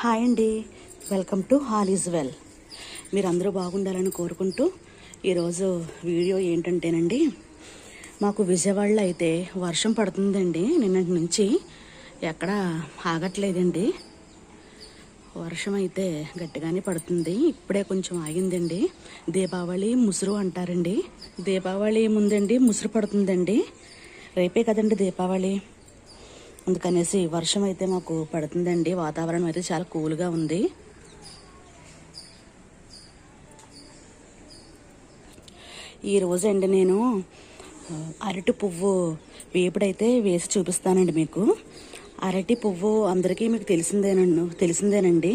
Hi అండి. Welcome to all is well. మీరందరూ బాగుండాలని కోరుకుంటూ ఈరోజు వీడియో ఏంటంటేనండి మాకు విజయవాడలో అయితే వర్షం పడుతుందండి. నిన్నటి నుంచి ఎక్కడ ఆగట్లేదండి. వర్షం అయితే గట్టిగానే పడుతుంది. ఇప్పుడే కొంచెం ఆగిందండి. దీపావళి ముసురు అంటారండి. దీపావళి ముందండి ముసురు పడుతుందండి. రేపే కదండి దీపావళి? అందుకనేసి వర్షం అయితే మాకు పడుతుందండి. వాతావరణం అయితే చాలా కూల్గా ఉంది. ఈరోజు అండి నేను అరటి పువ్వు వేపుడైతే వేసి చూపిస్తానండి మీకు. అరటి పువ్వు అందరికీ మీకు తెలిసిందేనండి తెలిసిందేనండి.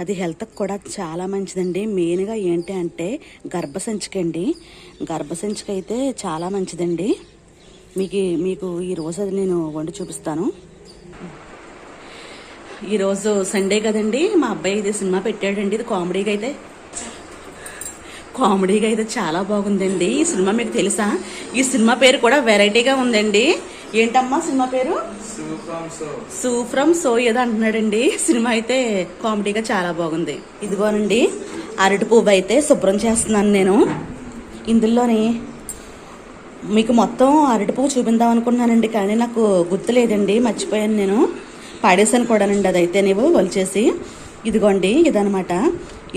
అది హెల్త్కి కూడా చాలా మంచిదండి. మెయిన్గా ఏంటి అంటే గర్భసంచికండి. గర్భసంచిక అయితే చాలా మంచిదండి. మీకు మీకు ఈ రోజు అది నేను వండి చూపిస్తాను. ఈరోజు సండే కదండి మా అబ్బాయి ఇది సినిమా పెట్టాడండి ఇది కామెడీగా అయితే. కామెడీగా అయితే చాలా బాగుందండి. ఈ సినిమా మీకు తెలుసా? ఈ సినిమా పేరు కూడా వెరైటీగా ఉందండి. ఏంటమ్మా సినిమా పేరు? సూఫ్రమ్ సో ఏదో అంటున్నాడండి. సినిమా అయితే కామెడీగా చాలా బాగుంది. ఇదిగోనండి అరటి పువ్వు అయితే శుభ్రం చేస్తున్నాను నేను. ఇందులోని మీకు మొత్తం అరటిపువ్వు చూపిందాం అనుకున్నానండి కానీ నాకు గుర్తులేదండి మర్చిపోయాను నేను. పాడేశాను కూడానండి అదైతే నీవు వలిచేసి. ఇదిగోండి ఇదనమాట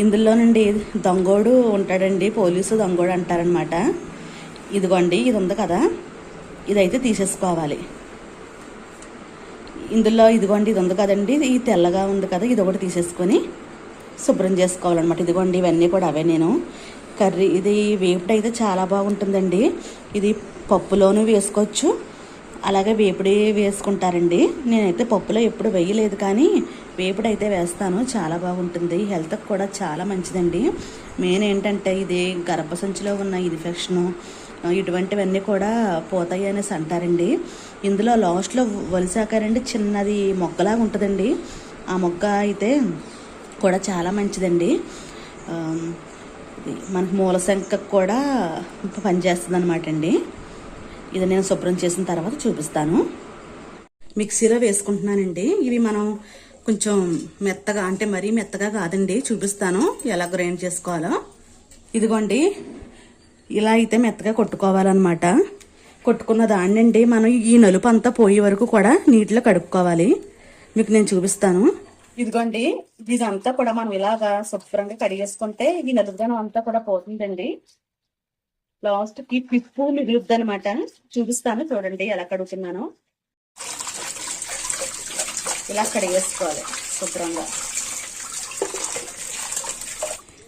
ఇందులో నుండి దొంగోడు ఉంటాడండి పోలీసు దొంగోడు అంటారనమాట ఇదిగోండి ఇది ఉంది కదా. ఇదైతే తీసేసుకోవాలి. ఇందులో ఇదిగోండి ఇది ఉంది కదండి ఇది తెల్లగా ఉంది కదా ఇది ఒకటి తీసేసుకొని శుభ్రం చేసుకోవాలన్నమాట. ఇదిగోండి ఇవన్నీ కూడా అవే నేను. కర్రీ. ఇది వేపుడు అయితే చాలా బాగుంటుందండి. ఇది పప్పులోనూ వేసుకోవచ్చు. అలాగే వేపుడి వేసుకుంటారండి. నేనైతే పప్పులో ఎప్పుడు వేయలేదు కానీ వేపుడు అయితే వేస్తాను. చాలా బాగుంటుంది. హెల్త్కి కూడా చాలా మంచిదండి. మెయిన్ ఏంటంటే ఇది గర్భసంచిలో ఉన్న ఇన్ఫెక్షను ఇటువంటివన్నీ కూడా పోతాయి అనేసి అంటారండి. ఇందులో లాస్ట్లో వలిసాకారండి చిన్నది మొగ్గలాగా ఉంటుందండి. ఆ మొగ్గ అయితే కూడా చాలా మంచిదండి. ఇది మనకు మూలశంకకు కూడా పనిచేస్తుంది అనమాట అండి. ఇది నేను శుభ్రం చేసిన తర్వాత చూపిస్తాను. మిక్సీలో వేసుకుంటున్నానండి. ఇవి మనం కొంచెం మెత్తగా అంటే మరీ మెత్తగా కాదండి చూపిస్తాను ఎలా గ్రైండ్ చేసుకోవాలో. ఇదిగోండి ఇలా అయితే మెత్తగా కొట్టుకోవాలన్నమాట. కొట్టుకున్న దాన్నండి మనం ఈ నలుపు అంతా పోయే వరకు కూడా నీటిలో కడుక్కోవాలి. మీకు నేను చూపిస్తాను. ఇదిగోండి ఇదంతా కూడా మనం ఇలాగా శుభ్రంగా కడిగేసుకుంటే ఈ నలుగుదనం అంతా కూడా పోతుందండి. లాస్ట్కి పిప్పు మిగులుద్ది అనమాట చూపిస్తాను చూడండి ఎలా కడుగుతున్నాను. ఇలా కడిగేసుకోవాలి శుభ్రంగా.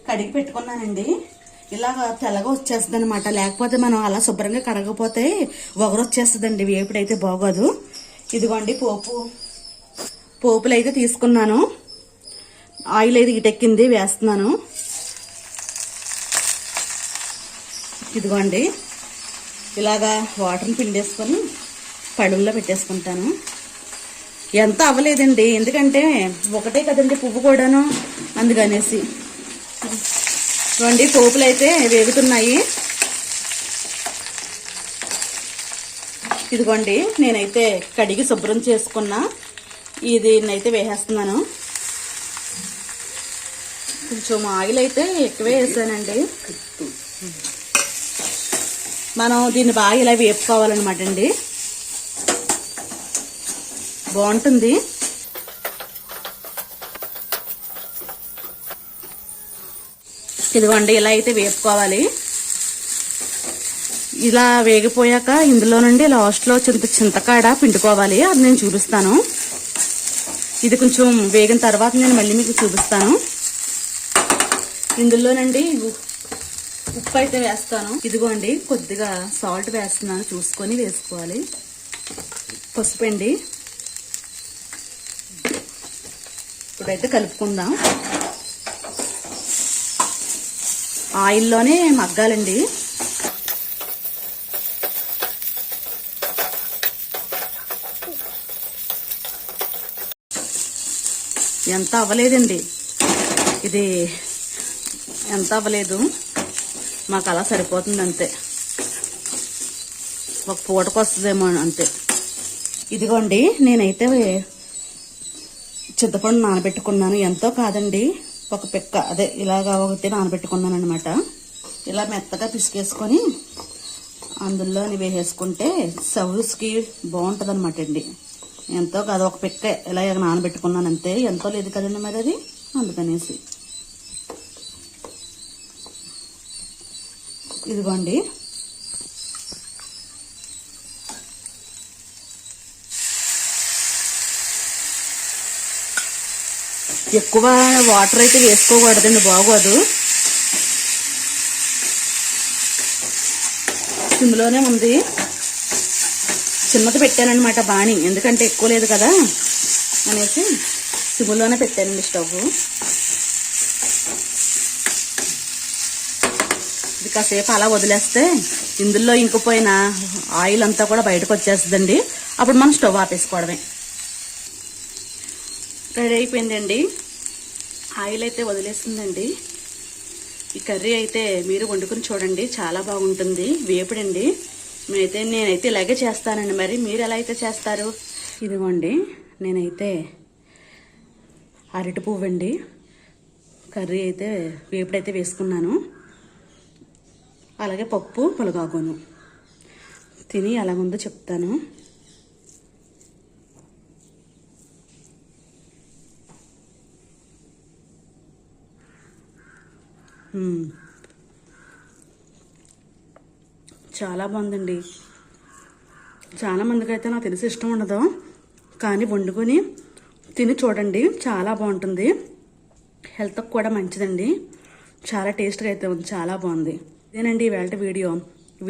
కడిగి పెట్టుకున్నానండి. ఇలాగ తెల్లగా వచ్చేస్తుంది అనమాట లేకపోతే మనం అలా శుభ్రంగా కడగకపోతే ఒగరు వచ్చేస్తుందండి వేపుడైతే బాగోదు. ఇదిగోండి పోపు. పోపులు అయితే తీసుకున్నాను. ఆయిల్ అయితే ఇటెక్కింది వేస్తున్నాను. ఇదిగోండి. ఇలాగా వాటర్ని పిండేసుకొని పడుల్లో పెట్టేసుకుంటాను. ఎంత అవ్వలేదండి. ఎందుకంటే ఒకటే కదండి పువ్వు కూడాను అందుకనేసి. చూడండి పోపులు అయితే వేగుతున్నాయి. ఇదిగోండి నేనైతే కడిగి శుభ్రం చేసుకున్న. ఇది అయితే వేసేస్తున్నాను. కొంచెం ఆయిల్ అయితే ఎక్కువే వేసానండి. మనం దీన్ని బాగా ఇలా వేపుకోవాలన్నమాట అండి. బాగుంటుంది. ఇదిగోండి ఇలా అయితే వేపుకోవాలి. ఇలా వేగిపోయాక ఇందులో నుండి లాస్ట్లో చింత చింతకాడ పిండుకోవాలి. అది నేను చూపిస్తాను. ఇది కొంచెం వేగిన తర్వాత నేను మళ్ళీ మీకు చూపిస్తాను. ఇందులోనండి ఉప్పు అయితే వేస్తాను. ఇదిగోండి కొద్దిగా సాల్ట్ వేస్తున్నాను. చూసుకొని వేసుకోవాలి. పసుపు అండి ఇప్పుడైతే కలుపుకుందాం. ఆయిల్లోనే మగ్గాలండి. ఎంత అవ్వలేదండి. ఇది ఎంత అవ్వలేదు. మాకు అలా సరిపోతుంది అంతే. ఒక పూటకు వస్తుందేమో అంతే. ఇదిగోండి నేనైతే చింతపండు నానబెట్టుకున్నాను. ఎంతో కాదండి ఒక పిక్క. అదే ఇలాగా ఒకటి నానబెట్టుకున్నాను అనమాట ఇలా మెత్తగా పిసికేసుకొని అందులోని వేసేసుకుంటే సౌస్కి బాగుంటుంది అనమాట అండి. ఎంతో కాదు ఒక పిక్క ఇలా నానబెట్టుకున్నాను అంతే ఎంతో లేదు కదండి మరి అది అందుకనేసి. ఇదిగోండి. ఎక్కువ వాటర్ అయితే వేసుకోకూడదండి బాగోదు ఇందులోనే ఉంది. చిన్నది పెట్టానమాట బాణి. ఎందుకంటే ఎక్కువ లేదు కదా అనేసి సిమ్లోనే పెట్టానండి స్టవ్. ఇది కాసేపు అలా వదిలేస్తే ఇందులో ఇంకిపోయిన ఆయిల్ అంతా కూడా బయటకు వచ్చేస్తుందండి. అప్పుడు మనం స్టవ్ ఆపేసుకోవడమే. రెడీ అయిపోయిందండి ఆయిల్ అయితే వదిలేసిందండి. ఈ కర్రీ అయితే మీరు వండుకుని చూడండి చాలా బాగుంటుంది. వేపుడండి. నేనైతే నేనైతే ఇలాగే చేస్తానండి. మరి మీరు ఎలా అయితే చేస్తారు? ఇదిగోండి నేనైతే అరటి పువ్వు అండి. కర్రీ అయితే వేపుడైతే వేసుకున్నాను. అలాగే పప్పు పులగాకును తిని ఎలాగుందో చెప్తాను. Hmm. చాలా బాగుందండి. చాలా మందికి అయితే నాకు తెలిసి ఇష్టం ఉండదు. కానీ వండుకొని తిని చూడండి చాలా బాగుంటుంది. హెల్త్కి కూడా మంచిదండి. చాలా టేస్ట్గా అయితే ఉంది చాలా బాగుంది. ఇదేనండి ఇవాళ వీడియో.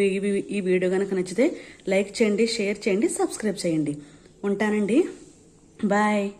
ఈ- ఈ వీడియో కనుక నచ్చితే లైక్ చేయండి షేర్ చేయండి సబ్స్క్రైబ్ చేయండి. ఉంటానండి. బాయ్.